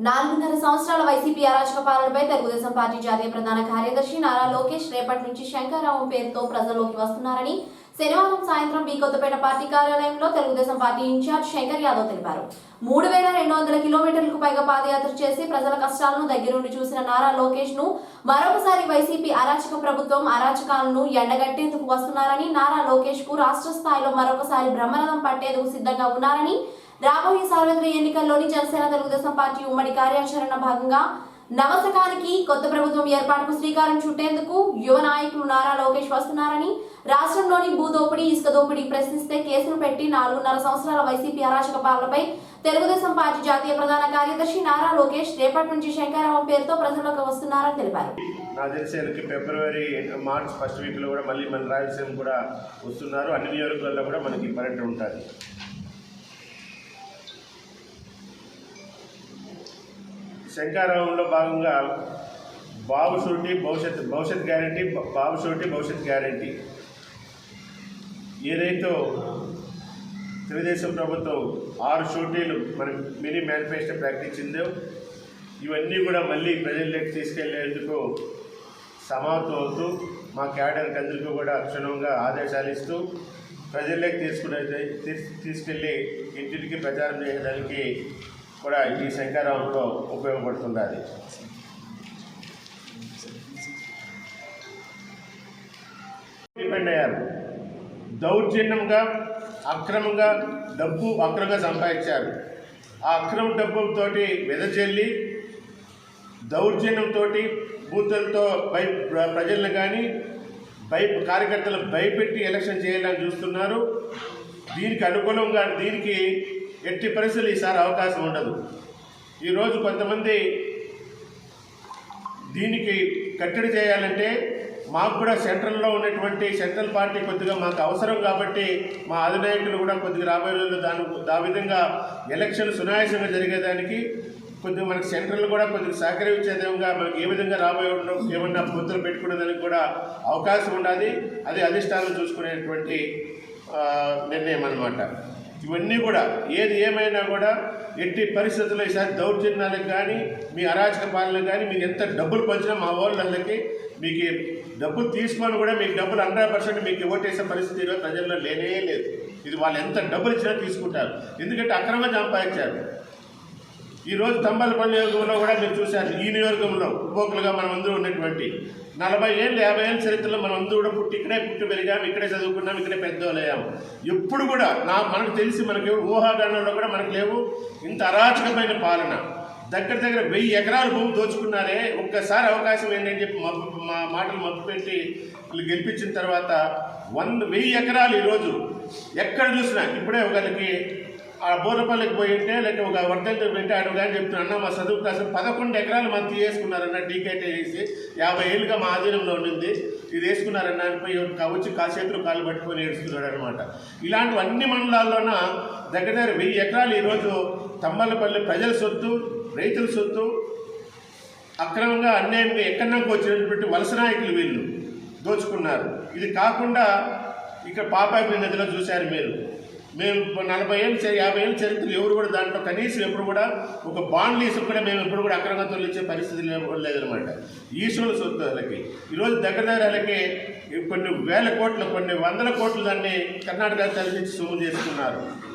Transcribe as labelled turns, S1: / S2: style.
S1: నాలుగున్నర సంవత్సరాల వైసీపీ అరాచక పాలనపై తెలుగుదేశం పార్టీ జాతీయ ప్రధాన కార్యదర్శి నారా లోకేష్ రేపటి నుంచి శంకరరావు పేరుతో ప్రజల్లోకి వస్తున్నారని శనివారం సాయంత్రం బి కొత్తపేట పార్టీ కార్యాలయంలో తెలుగుదేశం పార్టీ ఇన్ఛార్జ్ శంకర్ యాదవ్ తెలిపారు. మూడు వేల రెండు వందల కిలోమీటర్లకు పైగా పాదయాత్ర చేసి ప్రజల కష్టాలను దగ్గరుండి చూసిన నారా లోకేష్ను మరొకసారి వైసీపీ అరాచక ప్రభుత్వం అరాచకాలను ఎండగట్టేందుకు వస్తున్నారని నారా లోకేష్కు రాష్ట్ర స్థాయిలో మరొకసారి బ్రహ్మరథం పట్టేందుకు సిద్ధంగా ఉన్నారని రాబోయే సార్వత్రిక ఎన్నికల్లోని జనసేన తెలుగుదేశం పార్టీ ఉమ్మడి కార్యాచరణ భాగంగా నవశకానికి కొత్త ప్రభుత్వం ఏర్పాటుకు శ్రీకారం చుట్టేందుకు యువ నాయకులు నారా లోకేష్ వస్తున్నారని రాష్ట్రంలోని భూదోపిడీ ఇసుక దోపిడీ ప్రశ్నిస్తే కేసులు పెట్టి నాలుగున్నర సంవత్సరాల వైసీపీ అరాచక పాలనపై తెలుగుదేశం పార్టీ జాతీయ ప్రధాన కార్యదర్శి నారా లోకేష్ రేపటి నుంచి శంకరరావు పేరుతో ప్రజల్లోకి వస్తున్నారని తెలిపారు.
S2: నాకు తెలిసి ఫిబ్రవరి మార్చ్ ఫస్ట్ వీక్లో కూడా మళ్ళీ మన రాయలసీమ కూడా వస్తున్నారు. అన్ని నియోజకవర్గాల్లో కూడా మనకి పర్యటన ఉంటుంది. శంకారావంలో భాగంగా బాబు షూరిటీ భవిష్యత్ భవిష్యత్ గ్యారంటీ బాబు షూరిటీ భవిష్యత్ గ్యారంటీ. ఏదైతే తెలుగుదేశం ప్రభుత్వం ఆరు షూటీలు మన మినీ మేనిఫెస్టో ప్రకటించిందో ఇవన్నీ కూడా మళ్ళీ ప్రజల్లోకి తీసుకెళ్ళేందుకు సమాప్తం అవుతూ మా క్యాడర్కి అందరికీ కూడా క్షుణ్ణంగా ఆదేశాలు ఇస్తూ ప్రజల్లోకి తీసుకునే తీసుకెళ్ళి ఇంటింటికి ప్రచారం చేయడానికి కూడా ఈ శంకారావంలో ఉపయోగపడుతున్నది డిపెండ్ అయ్యారు దౌర్జన్యంగా అక్రమంగా డబ్బు అక్రమంగా సంపాదించారు. ఆ అక్రమ డబ్బుతో వెదజల్లి దౌర్జన్యంతో బూతులతో భయ ప్ర- ప్రజలను కానీ భయ కార్యకర్తలు భయపెట్టి ఎలక్షన్ చేయాలని చూస్తున్నారు. దీనికి అనుకూలంగా దీనికి ఎట్టి పరిస్థితులు ఈసారి అవకాశం ఉండదు. ఈరోజు కొంతమంది దీనికి కట్టడి చేయాలంటే మాకు కూడా సెంట్రల్లో ఉన్నటువంటి సెంట్రల్ పార్టీ కొద్దిగా మాకు అవసరం కాబట్టి మా అధినాయకులు కూడా కొద్దిగా రాబోయే రోజుల్లో దాని ఆ విధంగా ఎలక్షన్ సునాయాసంగా జరిగేదానికి కొద్దిగా మనకి సెంట్రల్ కూడా కొద్దిగా సహకరించే విధంగా మనకి ఏ విధంగా రాబోయే ఉండడం ఏమన్నా పొత్తులు పెట్టుకునేదానికి కూడా అవకాశం ఉండాలి. అది అధిష్టానం చూసుకునేటువంటి నిర్ణయం అన్నమాట. ఇవన్నీ కూడా ఏది ఏమైనా కూడా ఎట్టి పరిస్థితుల్లో ఈసారి దౌర్జన్యాలకు కానీ మీ అరాచక పాలనకు కానీ మీరు ఎంత డబ్బులు పంచినా మా వాళ్ళకి మీకు డబ్బులు తీసుకొని కూడా మీకు డబ్బులు హండ్రెడ్ పర్సెంట్ మీకు ఓటేసే పరిస్థితి ఈరోజు ప్రజల్లో లేనే లేదు. ఇది వాళ్ళు ఎంత డబ్బులు ఇచ్చినా తీసుకుంటారు. ఎందుకంటే అక్రమంగా సంపాదించారు. ఈరోజు తంబాలపల్లి తంబలపల్లి కూడా మీరు చూశారు ఈ నియోజకవర్గంలో ఉపకులుగా మనం అందరూ ఉన్నటువంటి నలభై ఏళ్ళు యాభై ఏళ్ళ చరిత్రలో మనం అందరూ కూడా పుట్టి ఇక్కడే పుట్టి పెరిగాం ఇక్కడే చదువుకున్నాం ఇక్కడే పెద్దోళ్ళయ్యాం ఎప్పుడు కూడా నా మనకు తెలిసి మనకి ఊహాగానంలో కూడా మనకు లేవు. ఇంత అరాచకమైన పాలన. దగ్గర దగ్గర వెయ్యి ఎకరాల భూమి దోచుకున్నారే. ఒక్కసారి అవకాశం ఏంటని చెప్పి మబ్బు మా మాటలు మబ్బు పెట్టి వీళ్ళు గెలిపించిన తర్వాత వంద వెయ్యి ఎకరాలు ఈరోజు ఎక్కడ చూసినా ఇప్పుడే ఒకరికి ఆ బోరపల్లికి పోయి ఉంటే లేకపోతే ఒక వర్ధంతి వింటే అడుగు కానీ చెప్తున్నా అన్న మా చదువు కోసం పదకొండు ఎకరాలు మనం తీసుకున్నారన్న టీకేట్ వేసి యాభై ఏళ్ళుగా మా ఆధీనంలో ఉండింది. ఇది వేసుకున్నారన్న అనిపోయి వచ్చి కా కాలు పట్టుకొని ఏడుస్తున్నాడు అనమాట ఇలాంటివి అన్ని మండలాల్లోన దగ్గర దగ్గర వెయ్యి ఎకరాలు ఈరోజు తమ్మలపల్లి ప్రజల సొత్తు రైతుల సొత్తు అక్రమంగా అన్యాయంగా ఎక్కడికి వచ్చినటువంటి వలస నాయకులు వీళ్ళు దోచుకున్నారు. ఇది కాకుండా ఇక్కడ పాపాయి నదిలో చూశారు మీరు. మేము నలభై ఏళ్ళు యాభై ఏళ్ళు చరిత్రలు ఎవరు కూడా దాంట్లో కనీసం ఎప్పుడు కూడా ఒక బాండ్ లీసు కూడా మేము ఎప్పుడు కూడా అక్రమంగా తొలగించే పరిస్థితి లేదనమాట ఈశ్వరుల సొత్తు వాళ్ళకి ఈరోజు దగ్గర దగ్గర వాళ్ళకి కొన్ని వేల కోట్లు కొన్ని వందల కోట్లు దాన్ని కర్ణాటక తరలించి సొమ్ము చేసుకున్నారు.